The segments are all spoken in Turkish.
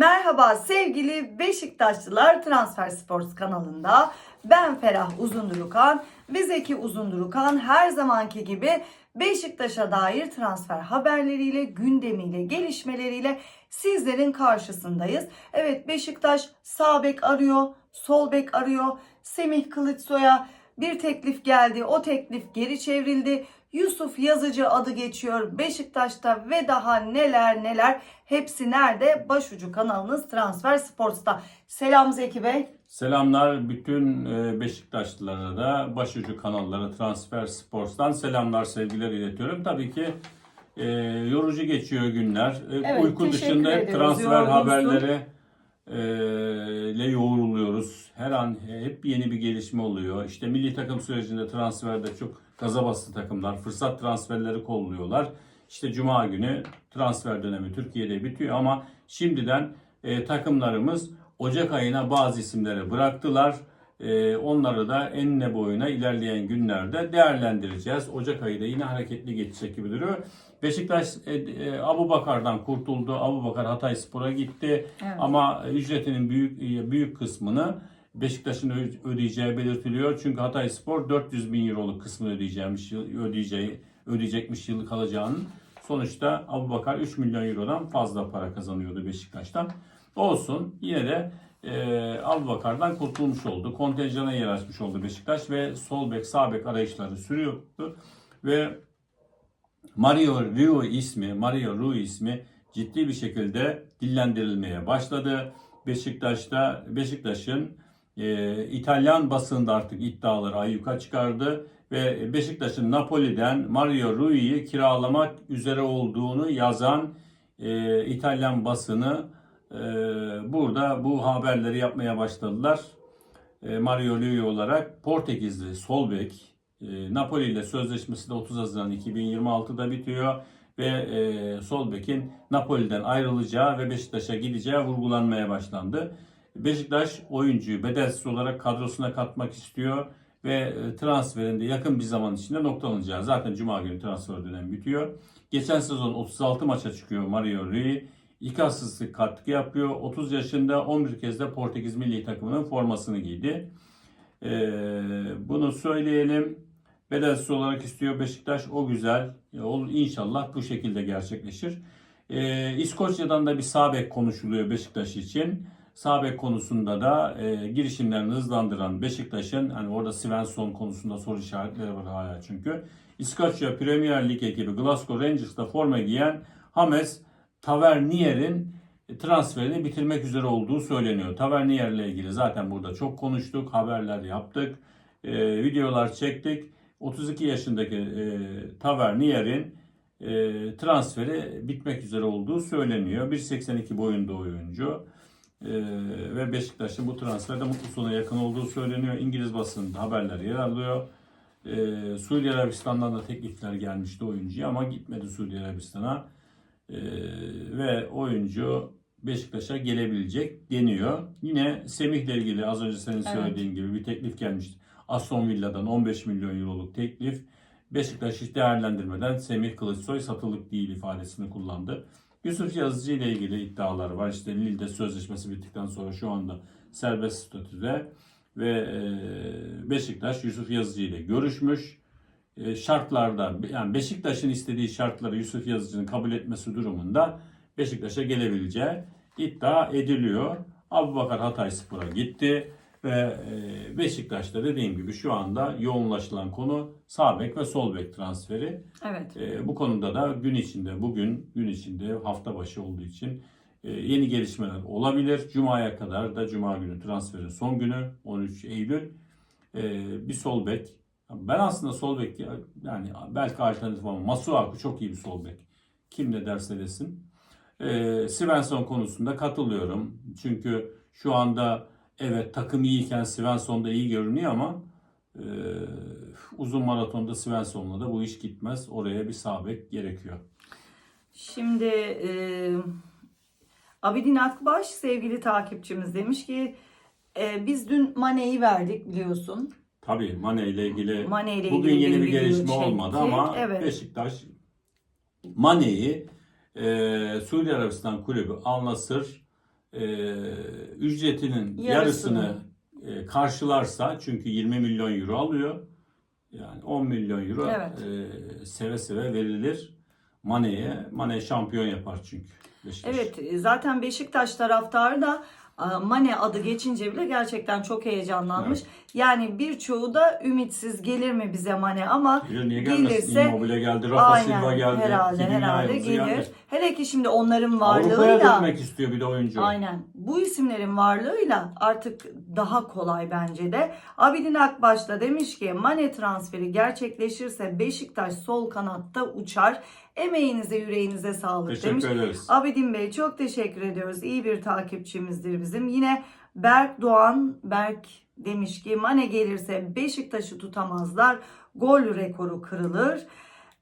Merhaba sevgili Beşiktaşlılar Transfer Sports kanalında ben Ferah Uzundurukan ve Zeki Uzundurukan her zamanki gibi Beşiktaş'a dair transfer haberleriyle, gündemiyle, gelişmeleriyle sizlerin karşısındayız. Evet Beşiktaş sağ bek arıyor, sol bek arıyor. Semih Kılıçsoy'a bir teklif geldi. O teklif geri çevrildi. Yusuf Yazıcı adı geçiyor Beşiktaş'ta ve daha neler neler hepsi nerede? Başucu kanalınız Transfer Sports'ta. Selam Zeki Bey. Selamlar bütün e, Beşiktaşlılara da başucu kanalları Transfer Sports'tan selamlar sevgiler iletiyorum. Tabii ki e, yorucu geçiyor günler. E, Evet, Uyku dışında hep transfer haberleri ile yoğruluyoruz. Her an hep yeni bir gelişme oluyor. İşte milli takım sürecinde transferde çok gaza bastı takımlar. Fırsat transferleri kolluyorlar. İşte Cuma günü transfer dönemi Türkiye'de bitiyor ama şimdiden e, takımlarımız Ocak ayına bazı isimleri bıraktılar. E, onları da enine boyuna ilerleyen günlerde değerlendireceğiz. Ocak ayı da yine hareketli geçecek gibi duruyor. Beşiktaş e, e, Abu Bakar'dan kurtuldu. Abu Bakar Hatay Spor'a gitti. Evet. Ama ücretinin büyük e, büyük kısmını Beşiktaş'ın ödeyeceği belirtiliyor. Çünkü Hatay Spor 400 bin euroluk kısmını ödeyeceğimiş, ödeyeceği, ödeyecekmiş yıllık alacağının. Sonuçta Abu Bakar 3 milyon eurodan fazla para kazanıyordu Beşiktaş'tan. Olsun yine de e, Abu Bakar'dan kurtulmuş oldu. Kontenjana yer açmış oldu Beşiktaş ve sol bek sağ bek arayışları sürüyordu. Ve Mario Rui ismi, Mario Rui ismi ciddi bir şekilde dillendirilmeye başladı. Beşiktaş'ta Beşiktaş'ın e, İtalyan basında artık iddiaları ayyuka çıkardı ve Beşiktaş'ın Napoli'den Mario Rui'yi kiralamak üzere olduğunu yazan e, İtalyan basını e, burada bu haberleri yapmaya başladılar. E, Mario Rui olarak Portekizli sol bek e, Napoli ile sözleşmesi de 30 Haziran 2026'da bitiyor ve e, sol bekin Napoli'den ayrılacağı ve Beşiktaş'a gideceği vurgulanmaya başlandı. Beşiktaş oyuncuyu bedelsiz olarak kadrosuna katmak istiyor ve e, transferinde yakın bir zaman içinde noktalanacağı. Zaten Cuma günü transfer dönemi bitiyor. Geçen sezon 36 maça çıkıyor Mario Rui. İki asistlik katkı yapıyor. 30 yaşında 11 kez de Portekiz milli takımının formasını giydi. Ee, bunu söyleyelim. Bedelsiz olarak istiyor Beşiktaş. O güzel. E, Olur inşallah bu şekilde gerçekleşir. Ee, İskoçya'dan da bir sağ bek konuşuluyor Beşiktaş için. Sağ bek konusunda da e, girişimlerini hızlandıran Beşiktaş'ın hani orada Svensson konusunda soru işaretleri var hala çünkü. İskoçya Premier Lig ekibi Glasgow Rangers'ta forma giyen James Tavernier'in transferini bitirmek üzere olduğu söyleniyor. Tavernier ile ilgili zaten burada çok konuştuk, haberler yaptık, e, videolar çektik. 32 yaşındaki e, Tavernier'in e, transferi bitmek üzere olduğu söyleniyor. 1.82 boyunda oyuncu. E, ve Beşiktaş'ın bu transferde mutlu sona yakın olduğu söyleniyor. İngiliz basınında haberler yer alıyor. E, Suudi Arabistan'dan da teklifler gelmişti oyuncuya ama gitmedi Suudi Arabistan'a. E, ve oyuncu Beşiktaş'a gelebilecek deniyor. Yine Semih'le ilgili az önce senin Evet. söylediğin gibi bir teklif gelmişti. Aston Villa'dan 15 milyon euroluk teklif. Beşiktaş hiç değerlendirmeden Semih Kılıçsoy satılık değil ifadesini kullandı. Yusuf Yazıcı ile ilgili iddialar var. İşte Lille'de sözleşmesi bittikten sonra şu anda serbest statüde ve e, Beşiktaş Yusuf Yazıcı ile görüşmüş. E, şartlarda yani Beşiktaş'ın istediği şartları Yusuf Yazıcı'nın kabul etmesi durumunda Beşiktaş'a gelebileceği iddia ediliyor. Abubakar Hatay Spor'a gitti ve e, Beşiktaş'ta dediğim gibi şu anda yoğunlaşılan konu sağ bek ve sol bek transferi. Evet. E, bu konuda da gün içinde, bugün gün içinde hafta başı olduğu için yeni gelişmeler olabilir. Cuma'ya kadar da Cuma günü transferin son günü 13 Eylül bir sol bek. Ben aslında sol bek yani belki alternatif ama Masuaku çok iyi bir sol bek. Kim ne derse desin. E, Svensson konusunda katılıyorum. Çünkü şu anda evet takım iyiyken Svensson da iyi görünüyor ama e, uzun maratonda Svensson'la da bu iş gitmez. Oraya bir sağ gerekiyor. Şimdi e, Abidin Akbaş sevgili takipçimiz demiş ki e, biz dün Mane'yi verdik biliyorsun. Tabii Mane ile ilgili Mane ile bugün ilgili yeni bir gelişme çektik. olmadı ama Evet. Beşiktaş Mane'yi e, Suudi Arabistan kulübü Al Nassr e, ücretinin Yarısını. yarısını, e, karşılarsa çünkü 20 milyon euro alıyor. Yani 10 milyon euro Evet. e, seve seve verilir Mane'ye. Mane şampiyon yapar çünkü. Beşiktaş. Evet zaten Beşiktaş taraftarı da Mane adı geçince bile gerçekten çok heyecanlanmış. Yani birçoğu da ümitsiz gelir mi bize Mane ama niye gelirse Immobile geldi, Rafa aynen Silva geldi. herhalde herhalde gelir. yendi. Hele ki şimdi onların Avrupa'ya varlığıyla dönmek istiyor bir de oyuncu. Aynen. Bu isimlerin varlığıyla artık daha kolay bence de. Abidin Akbaş da demiş ki Mane transferi gerçekleşirse Beşiktaş sol kanatta uçar. Emeğinize yüreğinize sağlık demiş. Teşekkür ederiz. Abidin Bey çok teşekkür ediyoruz. İyi bir takipçimizdir bizim. Yine Berk Doğan Berk demiş ki Mane gelirse Beşiktaş'ı tutamazlar. Gol rekoru kırılır.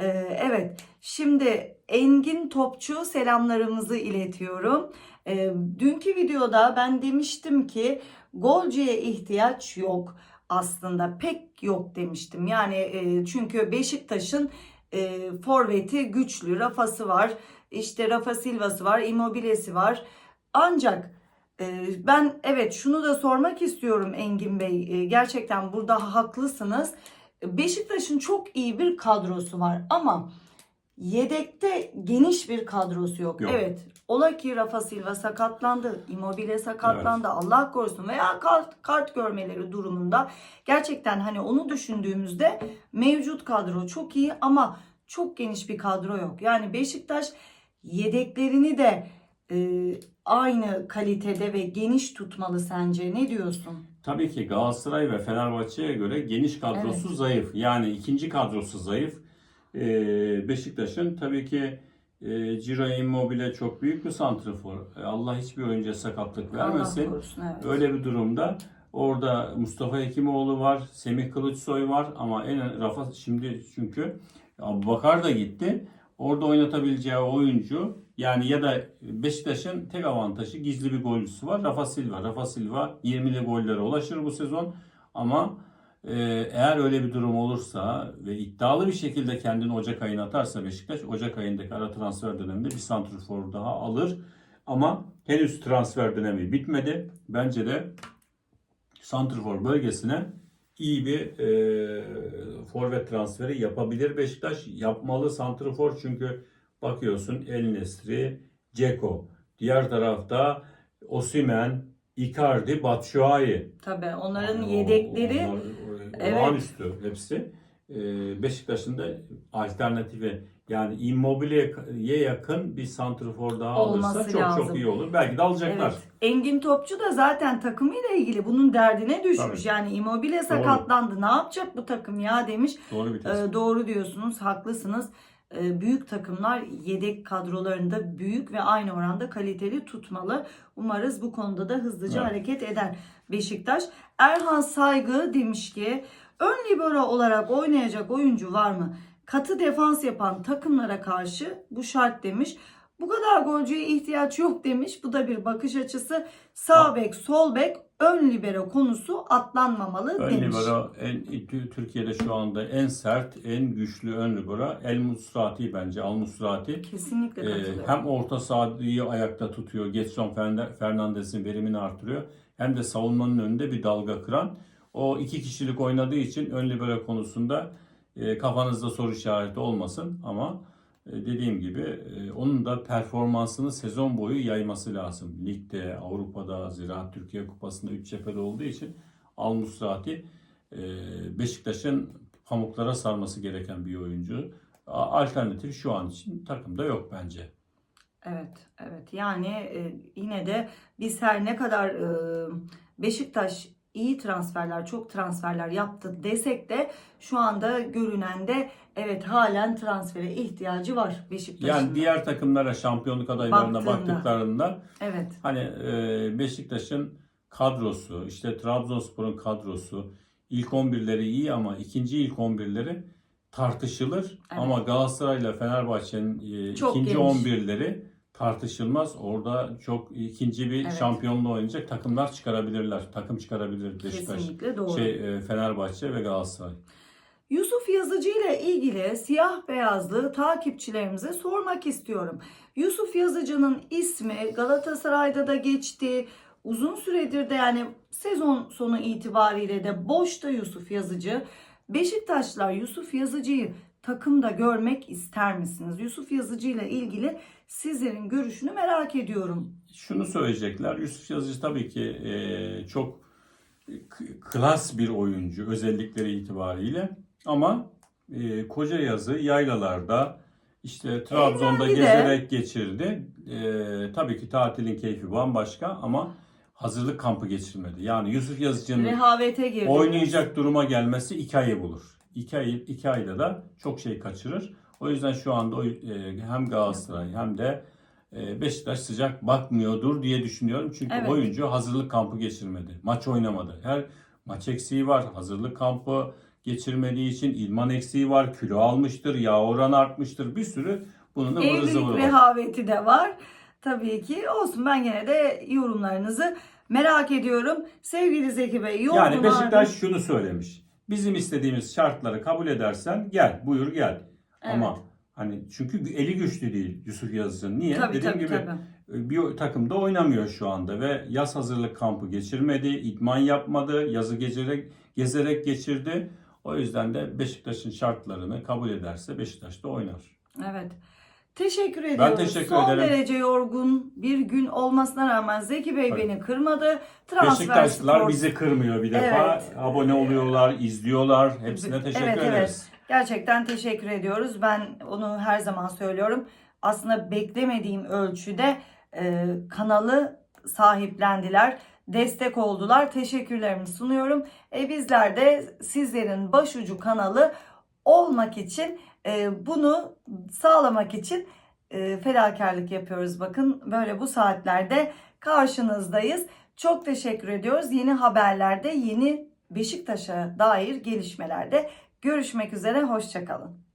Ee, evet şimdi Engin Topçu selamlarımızı iletiyorum. Ee, dünkü videoda ben demiştim ki golcüye ihtiyaç yok aslında pek yok demiştim. Yani e, çünkü Beşiktaş'ın e, forveti güçlü, Rafa'sı var, işte Rafa Silva'sı var, Immobile'si var. Ancak e, ben evet şunu da sormak istiyorum Engin Bey. E, gerçekten burada haklısınız. Beşiktaş'ın çok iyi bir kadrosu var ama yedekte geniş bir kadrosu yok. Yok. Evet. Ola ki Rafa Silva sakatlandı, Immobile sakatlandı. Allah korusun veya kart, kart görmeleri durumunda gerçekten hani onu düşündüğümüzde mevcut kadro çok iyi ama çok geniş bir kadro yok. Yani Beşiktaş yedeklerini de e, aynı kalitede ve geniş tutmalı sence. Ne diyorsun? Tabii ki Galatasaray ve Fenerbahçe'ye göre geniş kadrosu zayıf. Yani ikinci kadrosu zayıf. Ee, Beşiktaş'ın tabii ki e, Ciro Immobile çok büyük bir santrafor. E, Allah hiçbir oyuncuya sakatlık vermesin. korusun evet. Öyle bir durumda orada Mustafa Hekimoğlu var, Semih Kılıçsoy var ama en Rafa şimdi çünkü Abubakar da gitti. Orada oynatabileceği oyuncu yani ya da Beşiktaş'ın tek avantajı gizli bir golcüsü var. Rafa Silva. Rafa Silva 20'li gollere ulaşır bu sezon ama eğer öyle bir durum olursa ve iddialı bir şekilde kendini Ocak ayına atarsa Beşiktaş Ocak ayındaki ara transfer döneminde bir santrfor daha alır. Ama henüz transfer dönemi bitmedi. Bence de santrfor bölgesine iyi bir e, forvet transferi yapabilir Beşiktaş. Yapmalı santrfor çünkü bakıyorsun El Nesri, Ceko. Diğer tarafta Osimen, Icardi, Batshuayi. Tabii onların Yani yedekleri onlar, Evet. olağanüstü hepsi. E, Beşiktaş'ın da alternatifi yani Immobile'ye yakın bir santrfor daha Olması alırsa çok lazım. çok iyi olur. Belki de alacaklar. Evet. Engin Topçu da zaten takımıyla ilgili bunun derdine düşmüş. Tabii. Yani Immobile sakatlandı. Ne yapacak bu takım ya demiş. Doğru bir tespit. Ee, doğru diyorsunuz, haklısınız. Ee, büyük takımlar yedek kadrolarında büyük ve aynı oranda kaliteli tutmalı. Umarız bu konuda da hızlıca Evet. hareket eder Beşiktaş. Erhan Saygı demiş ki ön libero olarak oynayacak oyuncu var mı? Katı defans yapan takımlara karşı bu şart demiş. Bu kadar golcüye ihtiyaç yok demiş. Bu da bir bakış açısı. Sağ bek, sol bek, ön libero konusu atlanmamalı Ön demiş. libero en, Türkiye'de şu anda en sert, en güçlü ön libero El Musrati bence. Al Musrati. Kesinlikle Ee, katılıyorum. hem orta sahayı ayakta tutuyor. Getson Fern- Fernandes'in verimini artırıyor. Hem de savunmanın önünde bir dalga kıran. O iki kişilik oynadığı için ön libero konusunda e, kafanızda soru işareti olmasın ama e, dediğim gibi e, onun da performansını sezon boyu yayması lazım. Ligde, Avrupa'da, Ziraat Türkiye Kupası'nda 3 cephede olduğu için Al Musrati e, Beşiktaş'ın pamuklara sarması gereken bir oyuncu. Alternatif şu an için takımda yok bence. Evet, evet. Yani e, yine de biz her ne kadar e, Beşiktaş iyi transferler, çok transferler yaptı desek de şu anda görünen de evet halen transfere ihtiyacı var Beşiktaş'ın. Yani diğer takımlara şampiyonluk adaylarına Baktığında. baktıklarında Evet, hani e, Beşiktaş'ın kadrosu, işte Trabzonspor'un kadrosu ilk 11'leri iyi ama ikinci ilk 11'leri tartışılır. Evet. Ama Galatasaray'la Fenerbahçe'nin e, Çok ikinci geniş. 11'leri tartışılmaz. Orada çok ikinci bir Evet. şampiyonluğu oynayacak takımlar çıkarabilirler. Takım çıkarabilir Beşiktaş. kesinlikle doğru. Şey e, Fenerbahçe ve Galatasaray. Yusuf Yazıcı ile ilgili siyah beyazlı takipçilerimize sormak istiyorum. Yusuf Yazıcı'nın ismi Galatasaray'da da geçti. Uzun süredir de yani sezon sonu itibariyle de boşta Yusuf Yazıcı. Beşiktaşlar Yusuf Yazıcı'yı takımda görmek ister misiniz? Yusuf Yazıcı ile ilgili sizlerin görüşünü merak ediyorum. Şunu söyleyecekler. Yusuf Yazıcı tabii ki e, çok klas bir oyuncu özellikleri itibariyle ama e, koca yazı yaylalarda işte Trabzon'da Eğlendi de. gezerek geçirdi. E, tabii ki tatilin keyfi bambaşka ama hazırlık kampı geçirmedi. Yani Yusuf Yazıcı'nın Rehavete girdi. oynayacak duruma gelmesi iki ayı bulur. İki, ay, iki ayda da çok şey kaçırır. O yüzden şu anda o, e, hem Galatasaray hem de e, Beşiktaş sıcak bakmıyordur diye düşünüyorum. Çünkü Evet. oyuncu hazırlık kampı geçirmedi. Maç oynamadı. Her maç eksiği var. Hazırlık kampı geçirmediği için idman eksiği var. Kilo almıştır. Yağ oranı artmıştır. Bir sürü bunun da Evlilik zıvırı var. rehaveti de var. Tabii ki olsun ben gene de yorumlarınızı merak ediyorum. Sevgili Zeki Bey. Yani Beşiktaş şunu söylemiş. Bizim istediğimiz şartları kabul edersen gel, buyur gel. Ama Evet. hani çünkü eli güçlü değil Yusuf Yazıcı'nın. Niye? Tabii Dediğim tabii gibi tabii. bir takımda oynamıyor şu anda ve yaz hazırlık kampı geçirmedi, idman yapmadı, yazı gezerek gezerek geçirdi. O yüzden de Beşiktaş'ın şartlarını kabul ederse Beşiktaş'ta oynar. Evet. Teşekkür ediyorum. teşekkür Son ederim. derece yorgun bir gün olmasına rağmen Zeki Bey Evet. beni kırmadı. Transfer Beşiktaşlılar Spor- bizi kırmıyor bir defa. Evet. Abone oluyorlar, izliyorlar. Hepsine teşekkür Evet, evet. ederiz. Gerçekten teşekkür ediyoruz. Ben onu her zaman söylüyorum. Aslında beklemediğim ölçüde e, kanalı sahiplendiler, destek oldular. Teşekkürlerimi sunuyorum. E, bizler de sizlerin başucu kanalı olmak için e, bunu sağlamak için e, fedakarlık yapıyoruz. Bakın böyle bu saatlerde karşınızdayız. Çok teşekkür ediyoruz. Yeni haberlerde, yeni Beşiktaş'a dair gelişmelerde görüşmek üzere. Hoşçakalın.